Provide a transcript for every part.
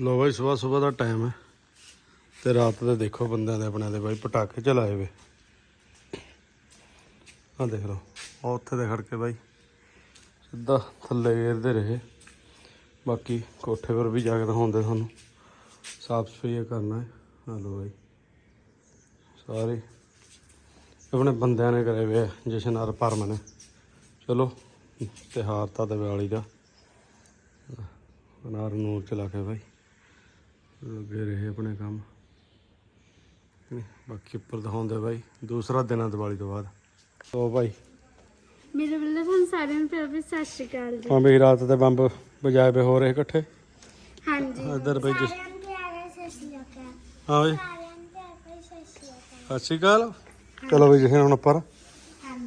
ਲੋ ਬਾਈ ਸਵੇਰ ਸਵੇਰ ਦਾ ਟਾਈਮ ਹੈ। ਤੇ ਰਾਤ ਦੇ ਦੇਖੋ ਬੰਦਿਆਂ ਦੇ ਆਪਣੇ ਦੇ ਬਾਈ ਪਟਾਕੇ ਚਲਾਏ ਵੇ। ਆ ਦੇਖ ਲਓ ਉਹ ਉੱਥੇ ਦੇ ਖੜ ਕੇ ਬਾਈ ਸਿੱਧਾ ਥੱਲੇ ਗੇਰਦੇ ਰਹੇ। ਬਾਕੀ ਕੋਠੇ ਪਰ ਵੀ ਜਾ ਕੇ ਦਿਖਾਉਂਦੇ ਤੁਹਾਨੂੰ ਸਾਫ਼ ਸਫ਼ਾਈ ਕਰਨਾ ਹੈ। ਆ ਲੋ ਬਾਈ ਸਾਰੇ ਆਪਣੇ ਬੰਦਿਆਂ ਨੇ ਕਰੇ ਵੇ ਆ, ਜਸ਼ਨ ਹਰ ਪਰਮ ਨੇ। ਚਲੋ ਤਿਉਹਾਰ ਤਾਂ ਦਿਵਾਲੀ ਦਾ। ਅਨਾਰ ਨੂਰ ਚਲਾ ਕੇ ਬਾਈ। ਲੱਗੇ ਰਹੇ ਆਪਣੇ ਕੰਮ। ਬਾਕੀ ਉੱਪਰ ਦਿਖਾਉਂਦੇ ਬਾਈ। ਦੂਸਰਾ ਦਿਨ ਆ ਦੀਵਾਲੀ ਤੋਂ ਬਾਅਦ। ਤੋ ਬਾਈ। ਮੇਰੇ ਵੱਲੋਂ ਤੁਹਾਨੂੰ ਸਾਰਿਆਂ ਨੂੰ ਪਿਆਰ ਭਰੀ ਸਤਿ ਸ਼੍ਰੀ ਅਕਾਲ ਜੀ। ਹਾਂ ਬਈ ਰਾਤ ਦੇ ਬੰਬ ਵਜਾਏ ਵੇ ਹੋ ਰਹੇ ਇਕੱਠੇ? ਹਾਂਜੀ। ਇੱਧਰ ਬਈ ਜਿਸ ਸਾਰਿਆਂ ਨੂੰ ਪਿਆਰ ਸਤਿ ਸ਼੍ਰੀ ਅਕਾਲ। ਹਾਂ ਬਈ। ਸਾਰਿਆਂ ਨੂੰ ਪਿਆਰ ਭਰੀ ਸਤਿ ਸ਼੍ਰੀ ਅਕਾਲ। ਸਤਿ ਸ਼੍ਰੀ ਅਕਾਲ। ਚਲੋ ਬਈ ਜਸ਼ਨ ਹੁਣ ਉੱਪਰ।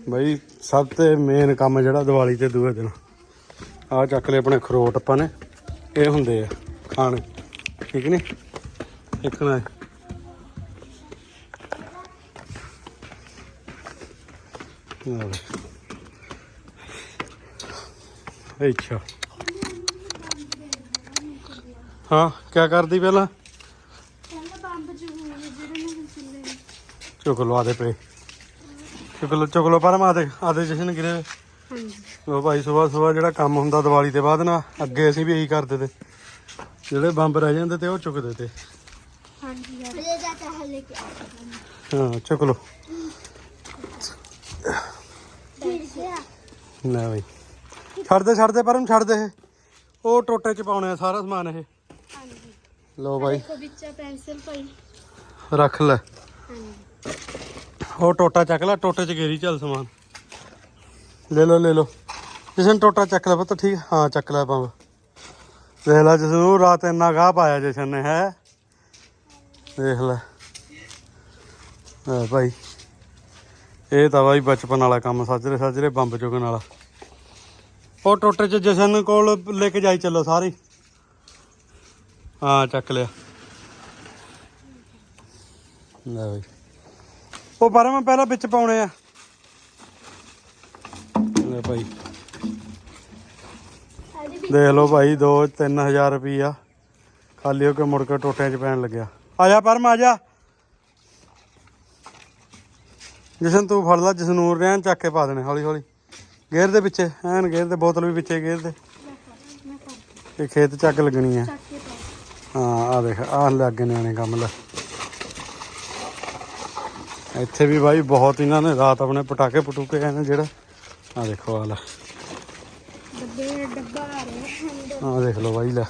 ਬਾਈ ਸਭ ਤੋਂ ਮੇਨ ਕੰਮ ਜਿਹੜਾ ਦੀਵਾਲੀ ਤੇ ਦੂਏ ਦਿਨ। ਆਹ ਚੱਕ ਲਏ ਆਪਣੇ ਖਰੋਟ ਆਪਾਂ ਨੇ। ਇਹ ਹੁੰਦੇ ਆ ਖਾਣੇ। ਠੀਕ ਨੇ ਇੱਕ ਨਾ ਆਹ ਲੈ। ਅੱਛਾ ਹਾਂ ਕੀ ਕਰਦੀ ਪਹਿਲਾਂ ਪਹਿਲਾਂ ਬੰਬ ਜਗੂਗੇ ਜਿਹੜੇ ਨੂੰ ਚੱਲੇ ਨੇ। ਚੁੱਕ ਲਓ ਆਦੇ ਪਏ ਚੁੱਕ ਲਓ ਚੁੱਕ ਲਓ ਪਰ ਆਦੇ ਆਦੇ ਜਸ਼ਨ ਗਿਰੇ। ਹਾਂਜੀ ਉਹ ਭਾਈ ਸਵੇਰ ਸਵੇਰ ਜਿਹੜਾ ਕੰਮ ਹੁੰਦਾ ਦੀਵਾਲੀ ਦੇ ਬਾਅਦ ਨਾ ਅੱਗੇ ਅਸੀਂ ਵੀ ਇਹੀ ਕਰਦੇ ਤੇ ਜਿਹੜੇ ਬੰਬ ਰਹਿ ਜਾਂਦੇ ਤੇ ਉਹ ਚੁੱਕਦੇ ਤੇ। ਹਾਂਜੀ ਯਾਰ ਲੈ ਜਾ ਚਾਹ ਲੈ ਕੇ ਹਾਂ ਚੁੱਕ ਲੈ ਭਾਈ ਛੱਡ ਦੇ ਛੱਡ ਦੇ ਪਰਮ ਛੱਡ ਦੇ ਇਹ। ਉਹ ਟੋਟੇ ਚ ਪਾਉਣੇ ਆ ਸਾਰਾ ਸਮਾਨ ਇਹ। ਹਾਂਜੀ। ਲਓ ਭਾਈ ਦੇਖੋ ਵਿੱਚ ਪੈਨਸਲ ਪਈ। ਰੱਖ ਲੈ। ਹਾਂਜੀ। ਉਹ ਟੋਟਾ ਚੱਕ ਲੈ ਟੋਟੇ ਚ ਗੇਰੀ ਚੱਲ ਸਮਾਨ। ਲੈ ਲਓ ਲੈ ਲਓ। ਜਸ਼ਨ ਟੋਟਾ ਚੱਕ ਲੈ ਪੁੱਤ ਠੀਕ ਹਾਂ? ਚੱਕ ਲੈ ਪੰਪ ਦੇਖ ਲੈ ਜਸ਼ਨ ਰਾਤ ਇੰਨਾ ਗਾਹ ਪਾਇਆ ਜਸ਼ਨ ਨੇ, ਹੈ? ਦੇਖ ਲੈ। ਹਾਂ ਭਾਈ, ਇਹ ਤਾਂ ਬਾਈ ਬਚਪਨ ਵਾਲਾ ਕੰਮ, ਸਾਜਰੇ ਸਾਜਰੇ ਬੰਬ ਚੁਗਣ ਵਾਲਾ। ਉਹ ਟੋਟੇ ਚ ਜਸ਼ਨ ਕੋਲ ਲੈ ਕੇ ਜਾਈ ਚੱਲੋ ਸਾਰੇ। ਹਾਂ ਚੱਕ ਲਿਆ। ਲੈ ਬਾਈ। ਉਹ ਪਰ ਮੈਂ ਪਹਿਲਾਂ ਵਿੱਚ ਪਾਉਣੇ ਆ। ਲੈ ਭਾਈ। ਦੇਖ ਲਓ ਭਾਈ 2-3000 ਰੁਪਈਆ। ਖਾਲੀ ਹੋ ਕੇ ਮੁੜ ਕੇ ਟੋਟਿਆਂ 'ਚ ਪੈਣ ਲੱਗਿਆ। ਆ ਜਾ ਪਰਮ, ਆ ਜਾ। ਜਸ਼ਨ ਤੂੰ ਫੜ ਲੈ ਜਸਨੂਰ ਰਹਿਣ ਚੱਕ ਕੇ ਪਾ ਦੇਣੇ, ਹੌਲੀ ਹੌਲੀ। ਗੇਰ ਦੇ ਪਿੱਛੇ, ਐਨ ਗੇਰ ਦੇ, ਬੋਤਲ ਵੀ ਪਿੱਛੇ ਗੇਰ ਦੇ। ਇਹ ਖੇਤ ਚੱਕ ਲੱਗਣੀ ਆ। ਹਾਂ, ਆ ਦੇਖ, ਆ ਲੱਗੇ ਨਿਆਣੇ ਕੰਮ ਲੈ। ਇੱਥੇ ਵੀ ਬਾਈ ਬਹੁਤ ਇਹਨਾਂ ਨੇ ਰਾਤ ਆਪਣੇ ਪਟਾਕੇ ਪਟੂਕੇ ਆਏ ਨੇ ਜਿਹੜਾ। ਆ ਦੇਖੋ, ਆ ਲੈ। ਡੱਬੇ, ਡੱਬਾ। ਆ ਦੇਖ ਲਓ ਬਾਈ, ਲੈ।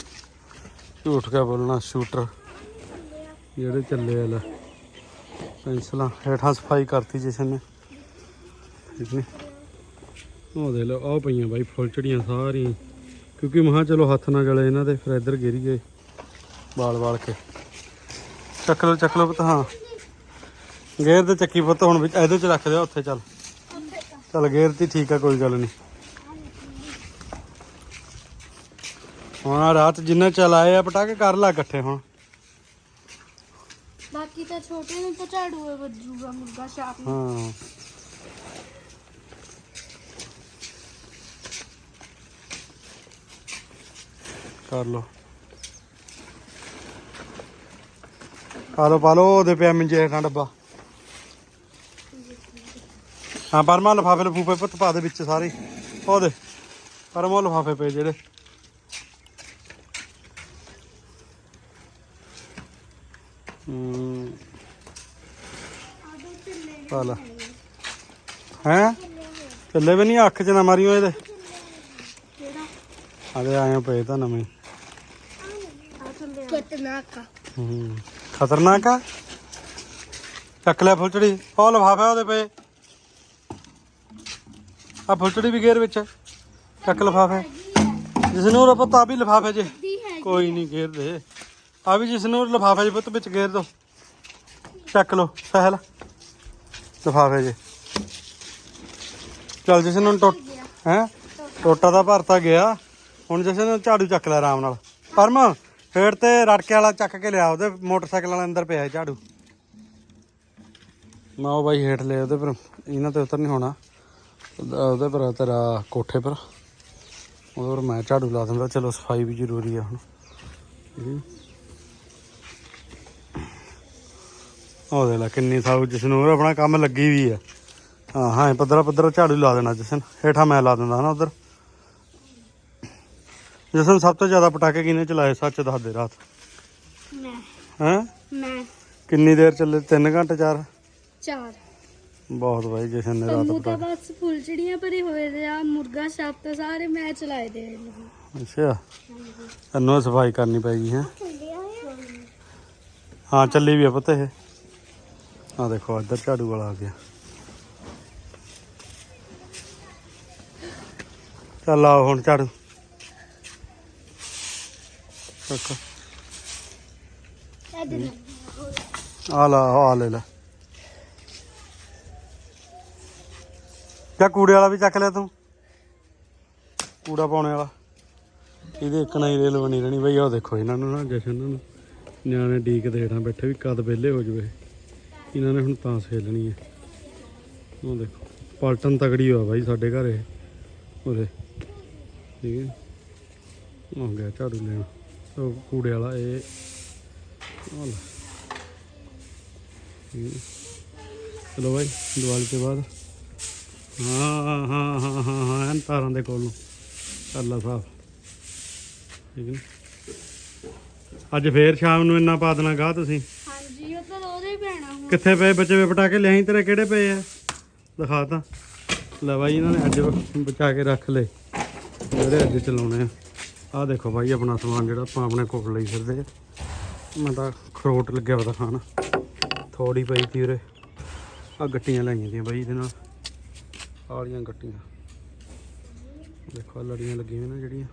ਝੂਠ ਕੇ ਬੋਲਣਾ ਸ਼ੂਟਰ ਜਿਹੜੇ ਚੱਲੇ ਆ, ਲੈ। ਪੈਨਸਲਾਂ ਹੇਠਾਂ ਸਫ਼ਾਈ ਕਰਤੀ ਜਸ਼ਨ ਨੇ ਠੀਕ ਨੇ? ਉਹ ਦੇ ਲਓ ਆ ਪਈਆਂ ਬਾਈ ਫੁੱਲਚੜੀਆਂ ਸਾਰੀਆਂ। ਕਿਉਂਕਿ ਮਹਾ ਚਲੋ ਹੱਥ ਨਾ ਜਲੇ ਇਹਨਾਂ ਦੇ, ਫਿਰ ਇੱਧਰ ਗਿਰੀ ਗਏ। ਬਾਲ ਬਾਲ ਕੇ। ਚੱਕ ਲਓ ਚੱਕ ਲਓ ਪੁੱਤ, ਹਾਂ। ਗੇਰ ਤੇ ਚੱਕੀ ਪੁੱਤ, ਹੁਣ ਵਿੱਚ ਇਹਦੇ ਚ ਰੱਖ ਦਿਓ ਉੱਥੇ ਚੱਲ। ਚੱਲ, ਗੇਰ ਤੇ ਠੀਕ ਆ, ਕੋਈ ਗੱਲ ਨਹੀਂ ਹੁਣ ਆਹ ਰਾਤ ਜਿੰਨਾ ਚਲਾਏ ਆ ਪਟਾਕੇ ਕਰ ਲਾ ਇਕੱਠੇ ਹੁਣ। ਬਾਕੀ ਤਾਂ ਛੋਟੇ ਨੂੰ ਤਾਂ ਝਾੜੂ ਵੱਜੂਗਾ ਮੁਰਗਾ ਸ਼ਾਪ ਨੂੰ ਹਾਂ। ਕਰ ਲੋ ਆ ਲੋ ਪਾ ਲੋ ਉਹਦੇ ਪਿਆ ਮਿੰਜੇ ਹੇਠਾਂ ਡੱਬਾ। ਹਾਂ ਪਰਮਾ ਲਫਾਫੇ ਲਫੂਫੇ ਪੁੱਤ ਪਾ ਦੇ ਵਿੱਚ ਸਾਰੇ। ਉਹਦੇ ਪਰਮਾ ਲਫਾਫੇ ਪਏ ਜਿਹੜੇ ਹੂੰ ਪਾ ਲਾ ਹੈਂ? ਚੱਲੇ ਵੀ ਨਹੀਂ ਅੱਖ 'ਚ ਨਾ ਮਾਰੀਓ ਇਹਦੇ। ਆਦੇ ਆਏ ਪਏ ਤਾਂ ਨਵੇਂ। ਆ। ਥੱਲੇ ਕਟਨਾਕ ਹੂੰ ਖਤਰਨਾਕ ਆ? ਚੱਕ ਫੁੱਲਚੜੀ। ਉਹ ਲਫਾਫਾ ਉਹਦੇ ਪਏ। ਆ ਫੁੱਲਚੜੀ ਵੀ ਗੇਰ ਵਿੱਚ। ਚੱਕ ਲਫਾਫੇ। ਜਿਸ ਨੂੰ ਉਹ ਪਤਾ ਵੀ ਲਫਾਫੇ 'ਚ ਹੈ ਕੋਈ ਨਹੀਂ ਗੇਰ ਦੇ। ਆ ਵੀ ਜਿਸ ਨੂੰ ਲਫਾਫੇ 'ਚ ਪੁੱਤ ਵਿੱਚ ਗੇਰ ਦੋ। ਚੱਕ ਲੋ ਸਹਿਲ। ਲਫਾਫੇ ਜੇ। ਚੱਲ ਜਿਸ ਨੂੰ ਟੁੱਟ ਹੈ? ਟੋਟਾ ਦਾ ਭਰਤਾ ਗਿਆ। ਹੁਣ ਜਿਸ ਨੂੰ ਝਾੜੂ ਚੱਕ ਲੈ ਆਰਾਮ ਨਾਲ। ਪਰਮ, ਫੇਰ ਤੇ ਰੜਕੇ ਵਾਲਾ ਚੱਕ ਕੇ ਲਿਆ, ਉਹਦੇ ਮੋਟਰਸਾਈਕਲ ਵਾਲੇ ਅੰਦਰ ਪਿਆ ਝਾੜੂ। ਮੈਂ ਉਹ ਬਾਈ ਹੇਠ ਲਿਆ ਉਹਦੇ ਪਰ, ਇਹਨਾਂ ਤੇ ਉਤਰ ਨਹੀਂ ਹੋਣਾ। ਉਹਦੇ ਪਰ, ਤੇਰਾ ਕੋਠੇ ਪਰ। ਉਹਦੇ ਪਰ ਮੈਂ ਝਾੜੂ ਲਾ ਦਿੰਦਾ। ਚਲੋ ਸਫ਼ਾਈ ਵੀ ਜ਼ਰੂਰੀ ਆ ਹੁਣ ਠੀਕ ਹੈ ਜੀ। ਉਹ ਦੇ ਲੈ ਕਿੰਨੀ ਸਾਊ ਜਸਨੂਰ ਆਪਣਾ ਕੰਮ ਲੱਗੀ ਵੀ ਆ। ਹਾਂ ਹਾਂ ਪੱਧਰਾ ਪੱਧਰਾ ਝਾੜੂ ਲਾ ਦੇਣਾ ਜਸਨ। ਹੇਠਾਂ ਮੈਂ ਲਾ ਦਿੰਦਾ ਹਨਾ ਉਧਰ। ਜਸਨ ਸਭ ਤੋਂ ਜ਼ਿਆਦਾ ਪਟਾਕੇ ਕਿਹਨੇ ਚਲਾਏ? ਸੱਚ ਦੱਸ ਦੇ ਰਾਤ। ਮੈਂ। ਹੈ? ਮੈਂ। ਕਿੰਨੀ ਦੇਰ ਚੱਲੇ? 3 ਘੰਟੇ 4 ਚਾਰ। ਬਹੁਤ ਬਾਈ ਜਸ਼ਨ ਨੇ ਰਾਤ ਪੰਮੂ ਤਾਂ ਬਸ ਫੁੱਲਚੜੀਆਂ ਭਰੇ ਹੋਏ ਦੇ ਆ ਮੁਰਗਾ ਛੱਤ ਸਾਰੇ ਮੈਂ ਚਲਾਏ ਦੇ ਅੱਛਾ। ਤੈਨੂੰ ਸਫ਼ਾਈ ਕਰਨੀ ਪੈਗੀ ਹੈ? ਹਾਂ ਚੱਲੀ ਵੀ ਆ ਪਤਾ ਇਹ। ਆ ਦੇਖੋ, ਇੱਧਰ ਝਾੜੂ ਵਾਲਾ ਆ ਗਿਆ। ਚੱਲ ਆਓ ਹੁਣ ਝਾੜੂ। ਚੱਕ ਆ ਲਾ ਆ ਲੈ ਲੈ। ਜਾਂ ਕੂੜੇ ਵਾਲਾ ਵੀ ਚੱਕ ਲਿਆ ਤੂੰ? ਕੂੜਾ ਪਾਉਣੇ ਵਾਲਾ। ਇਹਦੇ ਇੱਕ ਨਾ ਹੀ ਰੇਲ ਬਣੀ ਰਹਿਣੀ। ਬਈ ਉਹ ਦੇਖੋ, ਇਹਨਾਂ ਨੂੰ ਨਾ, ਜਸ਼ਨ ਨੂੰ ਨਿਆਣੇ ਡੀਕ ਦੇਣਾ ਬੈਠੇ ਵੀ ਕਦ ਵਿਹਲੇ ਹੋ ਜਵੇ ਇਹਨਾਂ ਨੇ ਹੁਣ ਤਾਂ ਸੇਲਣੀ ਹੈ। ਉਹ ਦੇਖੋ ਪਲਟਨ ਤਗੜੀ ਹੋਆ ਬਾਈ ਸਾਡੇ ਘਰ ਇਹ। ਉਰੇ, ਠੀਕ ਹੈ। ਹੋ ਗਿਆ ਝਾੜੂ ਲੈਣ। ਉਹ ਕੂੜੇ ਵਾਲਾ ਇਹ। ਆ ਚਲੋ ਬਾਈ, ਦੀਵਾਲੀ ਤੋਂ ਬਾਅਦ। ਹਾਂ ਹਾਂ ਹਾਂ ਹਾਂ ਹਾਂ, ਐਨ ਤਾਰਾਂ ਦੇ ਕੋਲ ਨੂੰ। ਕਰ ਲਾ ਸਾਫ਼। ਠੀਕ ਹੈ। ਅੱਜ ਫੇਰ ਸ਼ਾਮ ਨੂੰ ਇੰਨਾ ਪਾ ਦੇਣਾ ਗਾਹ ਤੁਸੀਂ ਹਾਂਜੀ ਉਹ ਤਾਂ ਉਹਦੇ ਹੀ ਪੈਣਾ ਹੁਣ ਕਿੱਥੇ ਪਏ ਬੱਚੇ ਵੇ ਪਟਾਕੇ ਲਿਆਈ, ਤੇਰੇ ਕਿਹੜੇ ਪਏ ਆ? ਦਿਖਾ ਤਾਂ। ਲੈ ਬਾਈ, ਇਹਨਾਂ ਨੇ ਅੱਜ ਬਚਾ ਕੇ ਰੱਖ ਲਏ। ਜਿਹੜੇ ਅੱਜ ਚਲਾਉਣੇ ਆ। ਆਹ ਦੇਖੋ ਬਾਈ, ਆਪਣਾ ਸਮਾਨ ਜਿਹੜਾ ਆਪਾਂ ਆਪਣੇ ਕੋਲ ਲਈ ਫਿਰਦੇ ਆ। ਮੈਂ ਤਾਂ ਖਰੋਟ ਲੱਗਿਆ ਪਤਾ ਖਾਣ ਥੋੜੀ ਪਈ ਤੀ ਉਰੇ। ਆ ਗੱਟੀਆਂ ਲਾਈਆਂ ਦੀਆਂ ਬਾਈ ਇਹਦੇ ਨਾਲ। ਆਹ ਗੱਟੀਆਂ। ਦੇਖੋ ਲੜੀਆਂ ਲੱਗੀਆਂ ਨੇ ਜਿਹੜੀਆਂ।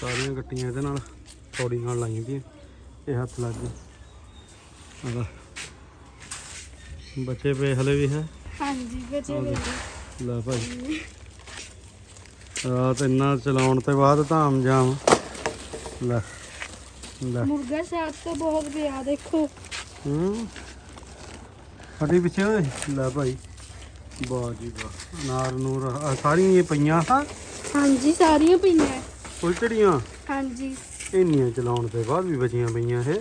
ਸਾਰੀਆਂ ਗੱਟੀਆਂ ਇਹਦੇ ਨਾਲ ਥੋੜੀ ਨਾਲ ਲਾਈਆਂ ਦੀਆਂ। ਇਹ ਹੱਥ ਲੱਗ ਗਏ। ਆਹ ਬੱਚੇ ਪਏ ਹਲੇ ਵੀ ਹੈ? ਹਾਂਜੀ ਬਚੇ ਨੇ। ਲੈ ਭਾਈ। ਰਾਤ ਇੰਨਾ ਚਲਾਉਣ ਤੇ ਬਾਅਦ ਧਾਮ ਜਾਮ। ਲੈ ਲੈ। ਮੁਰਗਾ ਛੱਤ ਤੇ ਬਹੁਤ ਪਿਆ ਦੇਖੋ। ਹੂੰ? ਫਟੀ ਪਿੱਛੇ ਓਏ। ਲੈ ਭਾਈ। ਵਾਹ ਜੀ ਵਾਹ। ਨਾਰ ਨੂਰ ਆਹ ਸਾਰੀਆਂ ਇਹ ਪਈਆਂ ਹਾਂ? ਹਾਂਜੀ ਸਾਰੀਆਂ ਪਈਆਂ। ਉਲਟੜੀਆਂ ਹਾਂਜੀ। ਇੰਨੀਆਂ ਚਲਾਉਣ ਤੇ ਬਾਅਦ ਵੀ ਬਚੀਆਂ ਪਈਆਂ ਇਹ।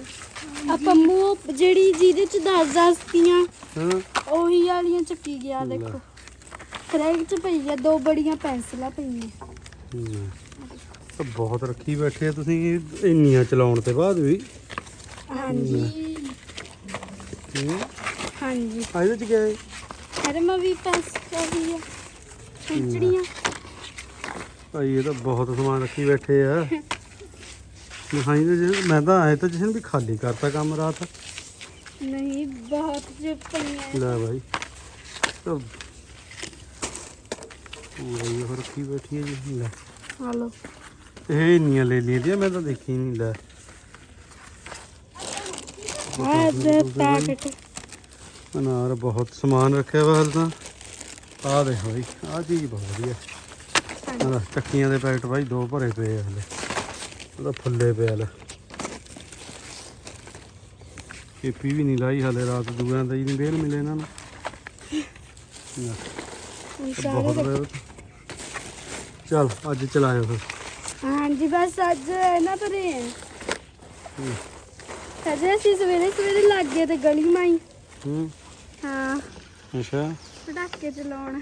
ਆ ਪੰਮੂ ਜਿਹੜੀ ਜਿਹਦੇ ਚ 10 10 ਤੀਆਂ ਹਾਂ। ਉਹੀ ਵਾਲੀਆਂ ਚੱਕੀ ਗਿਆ ਦੇਖੋ। ਕਰੈਕ ਚ ਪਈ ਆ ਦੋ ਬੜੀਆਂ ਪੈਨਸਲਾਂ ਪਈਆਂ। ਹੂੰ। ਤਾਂ ਬਹੁਤ ਰੱਖੀ ਬੈਠੇ ਆ ਤੁਸੀਂ ਇੰਨੀਆਂ ਚਲਾਉਣ ਤੇ ਬਾਅਦ ਵੀ। ਹਾਂਜੀ। ਹੂੰ। ਹਾਂਜੀ। ਆ ਇਹਦੇ ਚ ਗਿਆ ਇਹ? ਅਰੇ ਮੈਂ ਵੀ ਪੈਨਸਲ ਵੀ ਆ ਫੁੱਲਚੜੀਆਂ ਭਾਈ ਇਹ ਤਾਂ ਬਹੁਤ ਸਮਾਨ ਰੱਖੀ ਬੈਠੇ ਆ। ਮੈਂ ਹਾਂ ਜੀ ਮੈਂ ਤਾਂ ਆਏ ਤਾਂ ਜਸ਼ਨ ਵੀ ਖਾਲੀ ਕਰਤਾ ਕੰਮ ਰਾਤ। ਨਹੀਂ ਬਹੁਤ ਜੇ ਪਈਆਂ ਲੈ ਭਾਈ ਤਾਂ ਉਹ ਰੱਖੀ ਬੈਠੀ ਹੈ ਜੀ? ਲੈ। ਹਲੋ। ਇਹ ਇੰਨੀਆਂ ਲੈ ਲਈਆਂ ਦੀਆਂ ਮੈਂ ਤਾਂ ਦੇਖੀ ਨਹੀਂ ਲੈ। ਆ ਦੇ ਪੈਕਟ। ਅਨਾਰ ਬਹੁਤ ਸਮਾਨ ਰੱਖਿਆ ਵਾ ਹਲ ਤਾਂ। ਆਹ ਦੇਖ ਭਾਈ ਆਹ ਚੀਜ਼ ਬਹੁਤ ਵਧੀਆ। ਆਹ ਚੱਕੀਆਂ ਦੇ ਪੈਕਟ ਭਾਈ ਦੋ ਭਰੇ ਪਏ ਆ ਹਲੇ। ਉਹਦਾ ਫੁੱਲੇ ਪਿਆ ਲੈ। ਕੀਪੀ ਵੀ ਨਹੀਂ ਲਾਈ ਹਲੇ ਰਾਤ ਦੂਆਂ ਦਾ ਹੀ ਨਹੀਂ ਵੇਲ ਮਿਲੇ ਇਹਨਾਂ ਨੂੰ। ਤਾਂ ਬਹੁਤ ਵੇਲ। ਚਲ ਅੱਜ ਚਲਾਇਓ ਫਿਰ। ਹਾਂਜੀ ਬਸ ਅੱਜ ਨਾ ਪਰੇ ਹੂੰ। ਅਜੇ ਅਸੀਂ ਸਵੇਰੇ ਸਵੇਰੇ ਲੱਗ ਗਏ ਤੇ ਗਲੀ ਮਾਈ। ਹੂੰ। ਹਾਂ। ਅੱਛਾ। ਪਟਾਕੇ ਚਲਾਉਣ।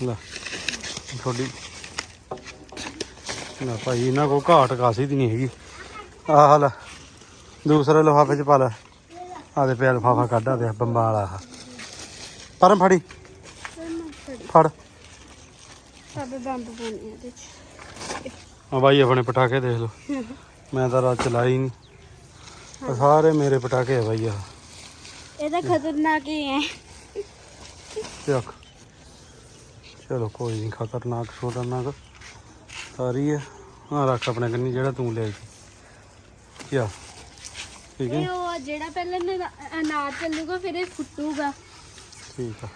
ਲੈ ਤੁਹਾਡੀ ਨਾ ਭਾਈ ਇਹਨਾਂ ਕੋ ਘਾਟ ਕਾਸੀ ਦੀ ਨਹੀਂ ਹੈਗੀ। ਆਹ ਲੈ ਦੂਸਰੇ ਲਿਫਾਫੇ ਚ ਪਾ ਲੈ। ਆਹ ਦੇ ਪਿਆ ਲਿਫਾਫਾ ਕੱਢ ਆ ਦੇ ਬੰਬਾਂ ਵਾਲਾ ਆਹ ਪਰਮ ਫੜੀ। ਫੜ। ਸਾਡੇ ਬੰਬ ਪਾਉਣੇ ਆ ਇਹਦੇ ਚ। ਆ ਬਾਈ ਆਪਣੇ ਪਟਾਕੇ ਦੇਖ ਲਓ। ਮੈਂ ਤਾਂ ਰਾਤ ਚਲਾਈ ਨਹੀਂ ਸਾਰੇ ਮੇਰੇ ਪਟਾਕੇ ਆ ਬਾਈ ਆ ਇਹਦਾ ਖਤਰਨਾਕ ਹੀ ਹੈ। ਚੱਕ। ਚਲੋ ਕੋਈ ਨਹੀਂ ਖਤਰਨਾਕ ਖਤਰਨਾਕ। ਸਾਰੀ ਹੈ ਹਾਂ ਰੱਖ ਆਪਣੇ ਕੰਨੀ ਜਿਹੜਾ ਤੂੰ ਲਿਆਈ ਸੀ ਕਿਆ? ਠੀਕ ਹੈ। ਇਹ ਉਹ ਆ ਜਿਹੜਾ ਪਹਿਲਾਂ ਨਾ- ਅਨਾਰ ਚੱਲੂਗਾ ਫਿਰ ਇਹ ਫੁੱਟੂਗਾ। ਠੀਕ ਆ।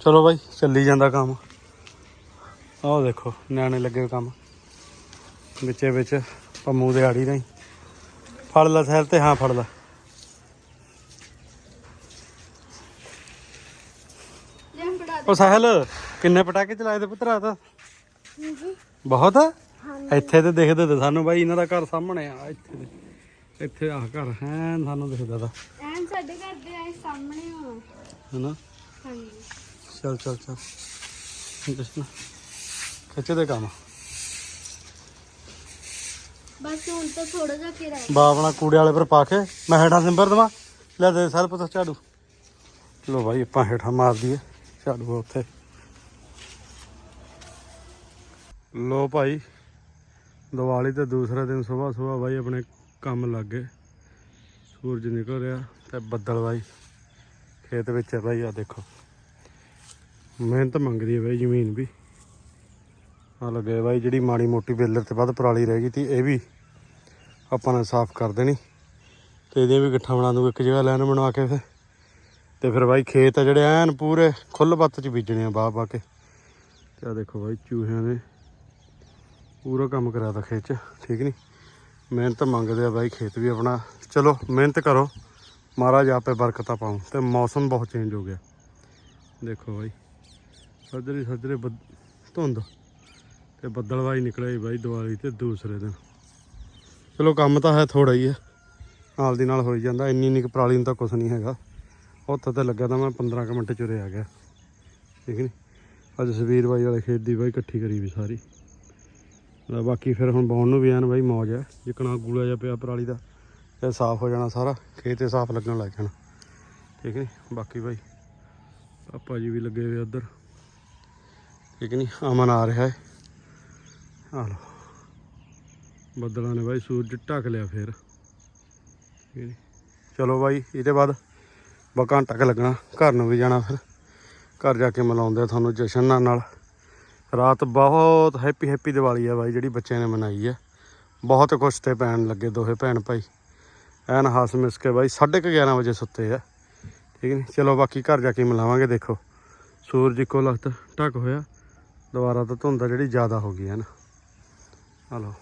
ਚਲੋ ਬਾਈ ਚੱਲੀ ਜਾਂਦਾ ਕੰਮ। ਆਹ ਦੇਖੋ ਨਿਆਣੇ ਲੱਗੇ ਹੋਏ ਕੰਮ। ਵਿੱਚੇ ਵਿੱਚ ਪੰਮੂ ਦੇ ਆੜੀ ਨਹੀਂ ਫੜ ਲੈ ਸਹਿਲ ਤੇ ਹਾਂ ਫੜ ਲੈ। ਲੈ ਉਹ ਸਹਿਲ ਕਿੰਨੇ ਪਟਾਕੇ ਚਲਾਏ ਤੇ ਪੁੱਤਰਾ ਤਾਂ? ਦੇ ਬਹੁਤ ਇੱਥੇ ਤੇ ਦਿਖਦੇ ਤੇ ਸਾਨੂੰ ਬਾਈ ਇਹਨਾਂ ਦਾ ਘਰ ਸਾਹਮਣੇ ਆ ਇੱਥੇ ਦੇ ਇੱਥੇ ਆਹ ਘਰ ਹੈ ਸਾਨੂੰ ਦਿਖਦਾ ਦਾ ਐਨ ਸਾਡੇ ਘਰ ਦੇ ਆਏ ਸਾਹਮਣੇ ਹੋ ਹਨਾ? ਹਾਂਜੀ। ਚੱਲ ਚੱਲ ਚੱਲ। ਜਸ਼ਨ ਖਿੱਚ ਦੇ ਕੰਮ। ਬਸ ਹੁਣ ਤਾਂ ਥੋੜਾ ਜਿਹਾ ਕਿ ਰਹਿ ਬਾ ਆਪਣਾ ਕੂੜੇ ਵਾਲੇ ਪਰ ਪਾ ਕੇ ਮੈਂ ਹੇਠਾਂ ਸਿੰਬਰ ਦਵਾਂ। ਲੈ ਦੇ ਸਰ ਪਤਾ ਝਾੜੂ। ਲੋ ਭਾਈ ਆਪਾਂ ਹੇਠਾਂ ਮਾਰ ਦਈਏ। ਝਾੜੂ ਉੱਥੇ। ਲੋ ਭਾਈ, ਦੀਵਾਲੀ ਤੇ ਦੂਸਰੇ ਦਿਨ ਸਵੇਰ ਸਵੇਰ ਬਾਈ ਆਪਣੇ ਕੰਮ ਲੱਗ ਗਏ। ਸੂਰਜ ਨਿਕਲ ਰਿਹਾ ਤੇ ਬੱਦਲ ਬਾਈ, ਖੇਤ ਵਿੱਚ ਹੈ ਭਾਈ ਆ ਦੇਖੋ। ਮਿਹਨਤ ਮੰਗਦੀ ਹੈ ਬਾਈ ਜ਼ਮੀਨ ਵੀ। ਆ ਲੱਗੇ ਬਾਈ ਜਿਹੜੀ ਮਾੜੀ ਮੋਟੀ ਬੇਲਰ ਤੇ ਵੱਧ ਪਰਾਲੀ ਰਹਿ ਗਈ ਤੀ, ਇਹ ਵੀ ਆਪਾਂ ਨੇ ਸਾਫ਼ ਕਰ ਦੇਣੀ। ਤੇ ਇਹਦੀਆਂ ਵੀ ਗੱਠਾਂ ਬਣਾ ਦੂੰਗੇ, ਇੱਕ ਜਗ੍ਹਾ ਲਾਈਨ ਬਣਾ ਕੇ ਫਿਰ। ਤੇ ਫਿਰ ਬਾਈ ਖੇਤ ਆ ਜਿਹੜੇ ਐਨ ਪੂਰੇ ਖੁੱਲ੍ਹ ਬੱਤ ਚ ਬੀਜਣੇ ਆ ਬਾਹ ਪਾ ਕੇ। ਤੇ ਆ ਦੇਖੋ ਬਾਈ ਚੂਹਿਆਂ ਨੇ ਪੂਰਾ ਕੰਮ ਕਰਿਆ ਤਾ ਖੇਤ ਚ, ਠੀਕ ਨਹੀਂ ਮਿਹਨਤ ਮੰਗਦੇ ਆ ਬਾਈ, ਖੇਤ ਵੀ ਆਪਣਾ। ਚਲੋ, ਮਿਹਨਤ ਕਰੋ। ਮਹਾਰਾਜ ਆਪੇ ਬਰਕਤਾਂ ਪਾਉ ਤੇ ਮੌਸਮ ਬਹੁਤ ਚੇਂਜ ਹੋ ਗਿਆ। ਦੇਖੋ ਬਾਈ, ਸੱਜਰੇ ਸੱਜਰੇ ਬੱਦ- ਧੁੰਦ ਤੇ ਬੱਦਲਵਾਈ ਨਿਕਲਿਆ ਜੀ ਬਾਈ ਦੀਵਾਲੀ ਤੇ ਦੂਸਰੇ ਦਿਨ। ਚਲੋ, ਕੰਮ ਤਾਂ ਹੈ ਥੋੜਾ ਹੀ ਹੈ ਨਾਲ ਦੀ ਨਾਲ ਹੋਈ ਜਾਂਦਾ, ਇੰਨੀ ਇੰਨੀ ਕੁ ਪਰਾਲੀ ਨੂੰ ਤਾਂ ਕੁਝ ਨਹੀਂ ਹੈਗਾ। ਉੱਥੇ ਤੇ ਲੱਗਾ ਤਾਂ ਮੈਂ 15 ਕੁ ਮਿੰਟ ਚ ਆ ਗਿਆ। ਠੀਕ ਨਹੀਂ ਅੱਜ ਸਵੀਰ ਬਾਈ ਵਾਲੇ ਖੇਤ ਦੀ ਬਾਈ ਇਕੱਠੀ ਕਰੀ ਵੀ ਸਾਰੀ। ਲੈ ਬਾਕੀ ਫਿਰ ਹੁਣ ਬਾਉਣ ਨੂੰ ਵੀ ਐਨ ਬਾਈ ਮੌਜ ਹੈ ਜਿਕਣਾ ਗੂਲਾ ਜਿਹਾ ਪਿਆ ਪਰਾਲੀ ਦਾ ਇਹ ਸਾਫ਼ ਹੋ ਜਾਣਾ ਸਾਰਾ, ਖੇਤ ਤੇ ਸਾਫ਼ ਲੱਗਣ ਲੱਗ ਜਾਣਾ। ਠੀਕ ਨਹੀਂ ਬਾਕੀ ਬਾਈ ਪਾਪਾ ਜੀ ਵੀ ਲੱਗੇ ਹੋਏ ਉੱਧਰ। ਠੀਕ ਨਹੀਂ ਅਮਨ ਆ ਰਿਹਾ ਹੈ ਆ ਲਓ। ਬੱਦਲਾਂ ਨੇ ਬਾਈ ਸੂਰਜ ਢੱਕ ਲਿਆ ਫੇਰ। ਠੀਕ ਹੈ ਚਲੋ ਬਾਈ, ਇਹਦੇ ਬਾਅਦ ਬਾ ਘੰਟਾ ਕੁ ਲੱਗਣਾ। ਘਰ ਨੂੰ ਵੀ ਜਾਣਾ ਫਿਰ। ਘਰ ਜਾ ਕੇ ਮਿਲਾਉਂਦੇ ਆ ਤੁਹਾਨੂੰ ਜਸ਼ਨ ਨਾਲ। ਰਾਤ ਬਹੁਤ ਹੈਪੀ ਹੈਪੀ ਦੀਵਾਲੀ ਆ ਬਾਈ, ਜਿਹੜੀ ਬੱਚਿਆਂ ਨੇ ਮਨਾਈ ਹੈ ਬਹੁਤ ਕੁਛ ਤੇ ਪੈਣ ਲੱਗੇ ਦੋਹੇ ਭੈਣ ਭਾਈ। ਐਨ ਹੱਸ ਮਿਸ ਕੇ ਬਾਈ 11:30 ਵਜੇ ਸੁੱਤੇ ਆ। ਠੀਕ ਹੈ ਚਲੋ ਬਾਕੀ ਘਰ ਜਾ ਕੇ ਮਿਲਾਵਾਂਗੇ, ਦੇਖੋ। ਸੂਰਜ ਇੱਕੋ ਲਖਤ ਢੱਕ ਹੋਇਆ। ਦੁਬਾਰਾ ਤਾਂ ਧੁੰਦ ਆ ਜਿਹੜੀ ਜ਼ਿਆਦਾ ਹੋ ਗਈ ਹੈ ਨਾ ਹਲੋ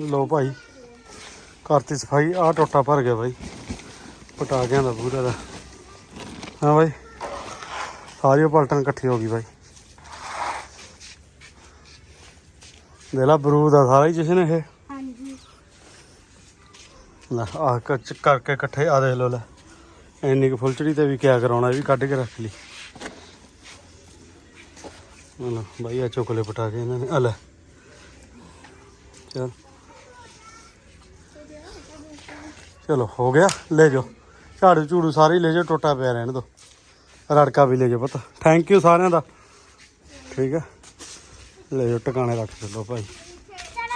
ਲੋ ਭਾਈ ਕਰਤੀ ਸਫ਼ਾਈ ਆ ਟੋਟਾ ਭਰ ਗਿਆ ਬਾਈ। ਪਟਾਕਿਆਂ ਦਾ ਪੂਰਾ ਦਾ। ਹਾਂ ਬਾਈ ਸਾਰੀ ਪਲਟਨ ਇਕੱਠੀ ਹੋ ਗਈ ਬਾਈ। ਦੇ ਲਾ ਬਰੂਦ ਆ ਸਾਰਾ ਹੀ ਜਸ਼ਨ ਇਹ। ਹਾਂਜੀ। ਲੈ ਆ ਕੱਚ ਕਰਕੇ ਇਕੱਠੇ ਆ ਦੇਖ ਲੋ ਲੈ। ਇੰਨੀ ਕੁ ਫੁੱਲਚੜੀ ਤੇ ਵੀ ਕਿਆ ਕਰਾਉਣਾ ਇਹ ਵੀ ਕੱਢ ਕੇ ਰੱਖ ਲਈ। ਲੈ ਬਾਈ ਆ ਚੁਕਲੇ ਪਟਾਕੇ ਇਹਨਾਂ ਨੇ। ਆ ਲੈ। ਚਲ। ਚਲੋ ਹੋ ਗਿਆ ਲੈ ਜਾਓ। ਝਾੜੂ ਝੂੜੂ ਸਾਰੇ ਲੈ ਜਾਓ ਟੋਟਾ ਪਿਆ ਰਹਿਣ ਦੋ। ਰੜਕਾ ਵੀ ਲੈ ਜਾਓ ਪੁੱਤ। ਥੈਂਕ ਯੂ ਸਾਰਿਆਂ ਦਾ। ਠੀਕ ਹੈ ਲੈ ਜਾਓ ਟਿਕਾਣੇ ਰੱਖ ਚੱਲੋ ਭਾਈ।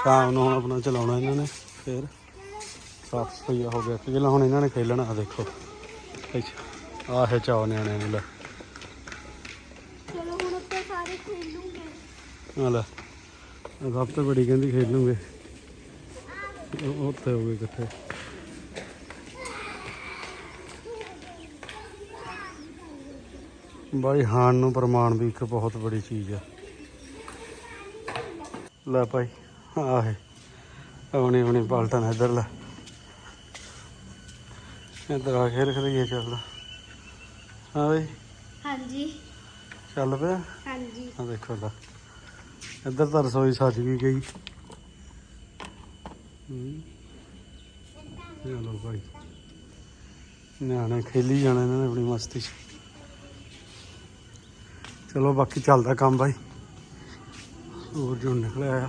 ਸ਼ਾਮ ਨੂੰ ਹੁਣ ਆਪਣਾ ਚਲਾਉਣਾ ਇਹਨਾਂ ਨੇ ਫੇਰ। ਸਾਫ਼ ਸਫਾਈਆ ਹੋ ਗਿਆ। ਕਿ ਹੁਣ ਇਹਨਾਂ ਨੇ ਖੇਲਣਾ ਆ ਦੇਖੋ। ਆਹ ਹੈ ਚਾਹ ਨਿਆਣਿਆਂ ਨੂੰ ਲੈ। ਚਲੋ ਹੁਣ ਉੱਤੇ ਸਾਰੇ ਲੈ। ਸਭ ਤੋਂ ਬੜੀ ਕਹਿੰਦੀ ਖੇਲੂਗੇ। ਉਹ ਉੱਥੇ ਹੋ ਗਏ ਬਾਈ ਹਾਨ ਨੂੰ ਪ੍ਰਮਾਣ ਵੀ ਇੱਕ ਬਹੁਤ ਬੜੀ ਚੀਜ਼ ਆ। ਲੈ ਭਾਈ ਆਹ ਆਉਣੀ ਆਉਣੀ ਪਲਟਨ ਇੱਧਰ ਲੈ। ਇੱਧਰ ਆ ਖੇਰ ਖਰੀਏ ਚੱਲਦਾ ਹਾਂ ਬਈ। ਹਾਂਜੀ। ਚੱਲ ਪਿਆ? ਹਾਂਜੀ। ਆ ਦੇਖੋ ਲੈ। ਇੱਧਰ ਤਾਂ ਰਸੋਈ ਸੱਜ ਵੀ ਗਈ। ਹੂੰ। ਚਲੋ ਭਾਈ। ਨਿਆਣੇ ਖੇਲੀ ਜਾਣਾ ਇਹਨਾਂ ਨੇ ਆਪਣੀ ਮਸਤੀ 'ਚ। ਚਲੋ ਬਾਕੀ ਚੱਲਦਾ ਕੰਮ ਭਾਈ ਹੋਰ ਜੋ ਨਿਕਲਿਆ ਆ।